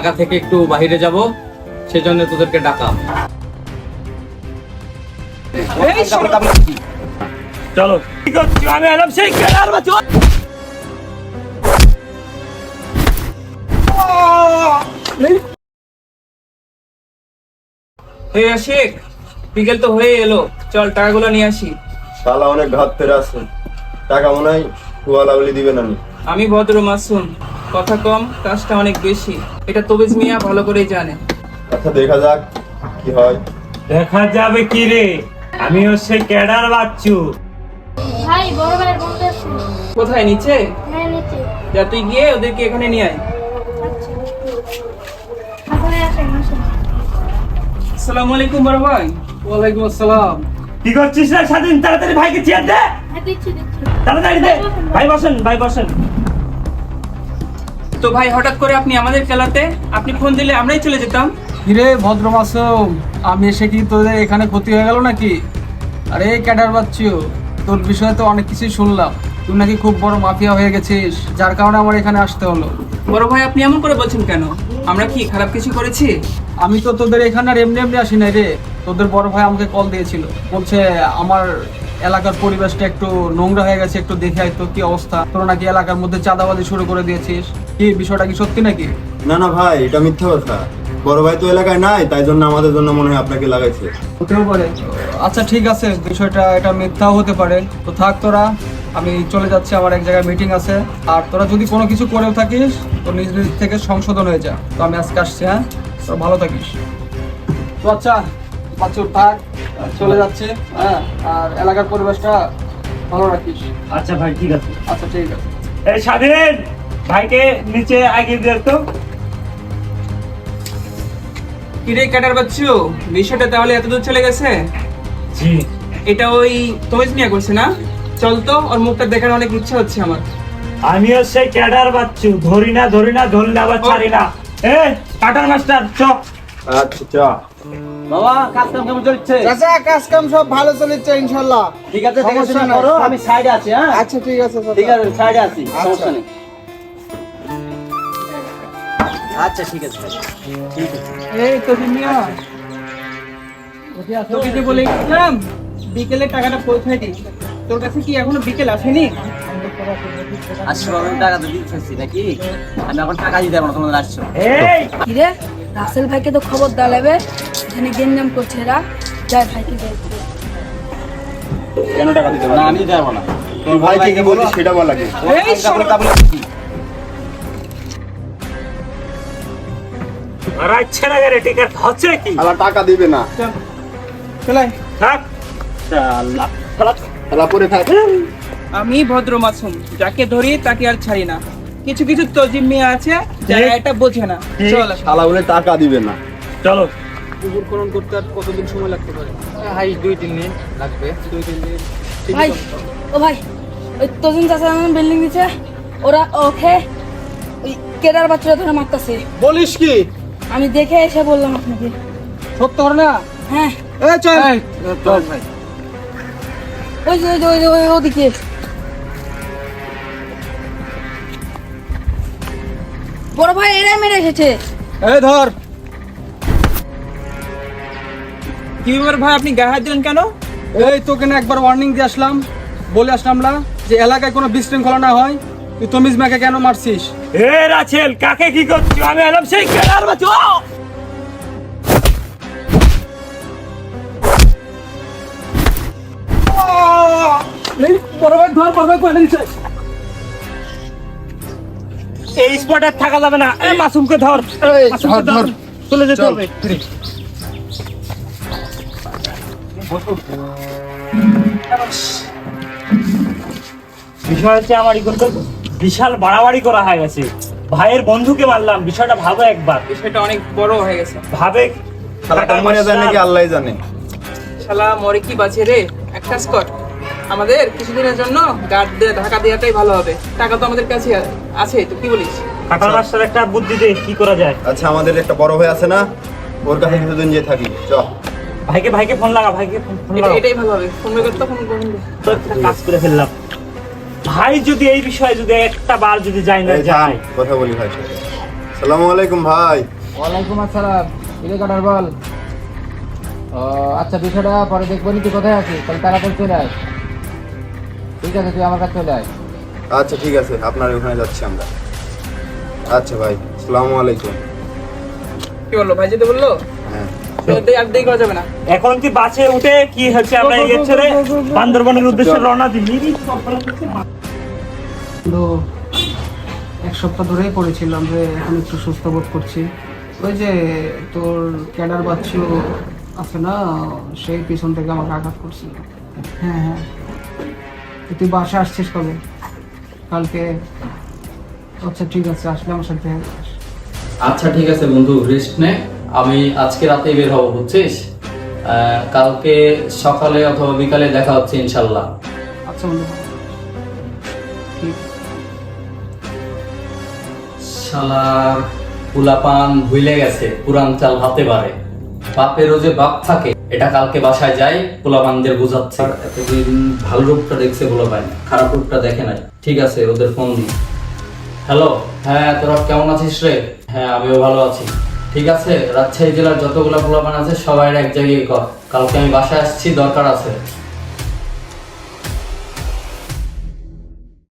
ঢাকা থেকে একটু বাইরে যাব সেজন্য তোদেরকে ডাকা চলো। আমি এলাম সেই বাচ্চা হে আশিক বিকেল তো হয়ে এলো। চল টাকাগুলো নিয়ে আসি। শালা অনেক ঘাত ফেরে টাকা মনে হয় হুয়া লাগলে দিবেন আমি আমি ভদ্র মাসুম। কথা কম কাজটা অনেক বেশি। এটা তবিজ মিয়া ভালো করেই জানে। আচ্ছা দেখা যাক কি হয়। দেখা যাবে কি রে? আমিও সেই ক্যাডার বাচ্চু। ভাই বড় ভাইয়ের বন্ধু আছে। কোথায় নিচে? হ্যাঁ নিচে। যা তুই গিয়ে ওদেরকে এখানে নিয়ে আয়। আচ্ছা। আসলে আসেন আসেন। আসসালামু আলাইকুম বড় ভাই। ওয়ালাইকুম আসসালাম। কি করছিস না স্বাধীন তাড়াতাড়ি ভাইকে চেয়ার দে। হ্যাঁ দিচ্ছি দিচ্ছি। তাড়াতাড়ি দে। ভাই বসেন ভাই বসেন। তো ভাই হঠাৎ করে আপনি আমাদের খেলাতে আপনি ফোন দিলে আমরাই চলে যেতাম। কিরে ভদ্র মাসুম আমি এসে কি তোদের এখানে ক্ষতি হয়ে গেল নাকি? আরে ক্যাডার বাচ্চু তোর বিষয়ে তো অনেক কিছুই শুনলাম। তুই নাকি খুব বড় মাফিয়া হয়ে গেছিস যার কারণে আমার এখানে আসতে হলো। বড় ভাই আপনি এমন করে বলছেন কেন? আমরা কি খারাপ কিছু করেছি? আমি তো তোদের এখানে আর এমনি এমনি আসি নাই রে। তোদের বড় ভাই আমাকে কল দিয়েছিল। বলছে আমার এলাকার পরিবেশটা একটু নোংরা হয়ে গেছে একটু দেখে আয় তো কি অবস্থা। তোর নাকি এলাকার মধ্যে চাঁদাবাজি শুরু করে দিয়েছিস? কি বিষয়টা কি সত্যি নাকি? না না ভাই এটা মিথ্যা কথা। বড় ভাই তো এলাকায় নাই তাই জন্য আমাদের জন্য মনে হয় আপনাকে লাগাইছে। হতেও পারে আচ্ছা ঠিক আছে বিষয়টা এটা মিথ্যাও হতে পারে। তো থাক তোরা আমি চলে যাচ্ছি আমার এক জায়গায় মিটিং আছে। আর তোরা যদি কোনো কিছু করেও থাকিস তো নিজ নিজ থেকে সংশোধন হয়ে যা। তো আমি আজকে আসছি হ্যাঁ? তোরা ভালো থাকিস। তো আচ্ছা বাচ্চুর থাক চলে যাচ্ছে হ্যাঁ আর এলাকার পরিবেশটা ভালো রাখিস। আচ্ছা ভাই ঠিক আছে। আচ্ছা ঠিক আছে। এই স্বাধীন ভাইকে নিচে আগে দিয়ে তো কিরে কাটার বাচ্চু বিষয়টা তাহলে এতদূর চলে গেছে? জি। এটা ওই তবিজ মিয়া করছে না? চল তো ওর মুখটা দেখার অনেক ইচ্ছা হচ্ছে আমার। আমিও সেই ক্যাডার বাচ্চু ধরি না ধরি না ধরলে আবার ছাড়ি না। এ কাটার মাস্টার চ। আচ্ছা চা। বাবা কাজ কাম কেমন চলছে? চাচা কাজ কাম সব ভালো চলেছে ইনশাল্লাহ। ঠিক আছে সমস্যা নাই। করো আমি সাইডে আছি হ্যাঁ? আচ্ছা ঠিক আছে ঠিক আছে সাইডে আছি আচ্ছা। সমস্যা নেই। আচ্ছা ঠিক আছে। এই তবিজ মিয়া তোকে যে বলেছিলাম বিকেলে টাকাটা পৌঁছায় দিস তোর কাছে কি এখনও বিকেল আসেনি? আজকে আমি টাকা তো দিতেছি নাকি? আমি এখন টাকা দিতে পারব না তোমাদের আসছো। এই! কিরে? রাসেল ভাইকে তো খবর দাঁড়াবে এখানে গেঞ্জাম করছে এরা। যাই ভাইকে যাই কেন টাকা দিতে না আমি পারব না। তোর ভাই কি বলছিস সেটা বল আগে। এই সর- আর না রে টিকার হচ্ছে কি? টাকা দিবে না। চলাই থাক। শালা শালা শালা পরে থাক আমি ভদ্র মাসুম যাকে ধরি তাকে আর ছাড়ি না। কিছু কিছু তজিম মেয়ে আছে যারা এটা বোঝে না। চল শালা বলে টাকা দিবে না। চলো। পুকুরকরণ করতে আর কতদিন সময় লাগতে পারে? হাই দুই তিন দিন লাগবে। দুই তিন দিন। ভাই ও ভাই ওই তজিন চাচা বিল্ডিং দিচ্ছে ওরা ওকে ওই কেদার বাচ্চারা ধরে মারতাছে। বলিস কি? আমি দেখে এসে বললাম আপনাকে। সত্য করে না হ্যাঁ। এই চল। ভাই ওই যে ওই যে, ওই যে ওই ওদিকে। বড় ভাই এরাই মেরে এসেছে। এই ধর। কি ব্যাপার ভাই আপনি গায়ে হাত দিলেন কেন? এই তোকে না একবার ওয়ার্নিং দিয়ে আসলাম। বলে আসলাম না যে এলাকায় কোনো বিশৃঙ্খলা না হয়। তুই তমিজ মাকে কেন মারছিস? এ রাছেল কাকে কি করছ আমি এলাম সেই বাচ্চু এই বড় ভাই ধর বড় ভাই দিচ্ছে এই স্পটে থাকা যাবে না। এ মাসুমকে ধর। মাসুমকে ধর। চলে যেতে হবে। বিষয় হচ্ছে আমার ইগোর বিশাল বাড়াবাড়ি করা হয়ে গেছে। ভাইয়ের বন্ধুকে মারলাম। বিষয়টা ভাবো একবার। বিষয়টা অনেক বড় হয়ে গেছে। ভাবে শালা কোম্পানি জানে কি আল্লাহ জানে। শালা মরে কি বাঁচে রে? এক কাজ কর। আমাদের কিছুদিনের জন্য গার্ড দিয়ে ঢাকা দেওয়াটাই ভালো হবে। টাকা তো আমাদের কাছে আছে তো কি বলিস? কাটার মাস্টার একটা বুদ্ধি দে কি করা যায়? আচ্ছা আমাদের একটা বড় ভাই আছে না ওর কাছে কিছুদিন যেয়ে থাকি চ। ভাইকে ভাইকে ফোন লাগা ভাইকে ফোন লাগা। এটাই ভালো হবে ফোন করে তো ফোন করুন তো কাজ করে ফেললাম। ভাই যদি এই বিষয়ে যদি একটা বার যদি যাই না যায়। কথা বলি ভাই। সাথে। সালামু আলাইকুম ভাই। ওয়ালাইকুম আসসালাম। ইলে কাটার বল? আচ্ছা বিষয়টা পরে দেখব নি তুই কোথায় আছিস? তাহলে তাড়াতাড়ি চলে আয়। ঠিক আছে তুই আমার কাছে চলে আয়। আচ্ছা ঠিক আছে আপনার ওখানে যাচ্ছি আমরা। আচ্ছা ভাই সালামু আলাইকুম। কি বলল ভাই যেতে বলল? হ্যাঁ। এখন কি বাসে উঠে কি হচ্ছে আমরা ইয়ে ছেড়ে বান্দরবনের উদ্দেশ্যে রওনা দিই। তো এক সপ্তাহ ধরেই পড়েছিলাম যে এখন একটু সুস্থ বোধ করছি। ওই যে তোর ক্যাডার বাচ্চু আছে না সেই পিছন থেকে আমাকে আঘাত করছিল। হ্যাঁ হ্যাঁ। তুই বাসা আসছিস কবে? কালকে? আচ্ছা ঠিক আছে আসলে আমার সাথে আচ্ছা ঠিক আছে বন্ধু রেস্ট নে। আমি আজকে রাতেই বের হব বুঝছিস? কালকে সকালে অথবা বিকালে দেখা হচ্ছে ইনশাল্লাহ। আচ্ছা বন্ধু। ঠিক। শালার পুলাপান ভুলে গেছে পুরান চাল হাতে পারে বাপেরও যে বাপ থাকে। এটা কালকে বাসায় যাই পোলাপানদের বোঝাচ্ছে। এতদিন ভালো রূপটা দেখছে পোলাপান খারাপ রূপটা দেখে নাই। ঠিক আছে ওদের ফোন দি হ্যালো? হ্যাঁ তোরা কেমন আছিস রে? হ্যাঁ আমিও ভালো আছি। ঠিক আছে রাজশাহী জেলার যতগুলো পোলাপান আছে সবাই এক জায়গায় কর। কালকে আমি বাসায় আসছি দরকার আছে।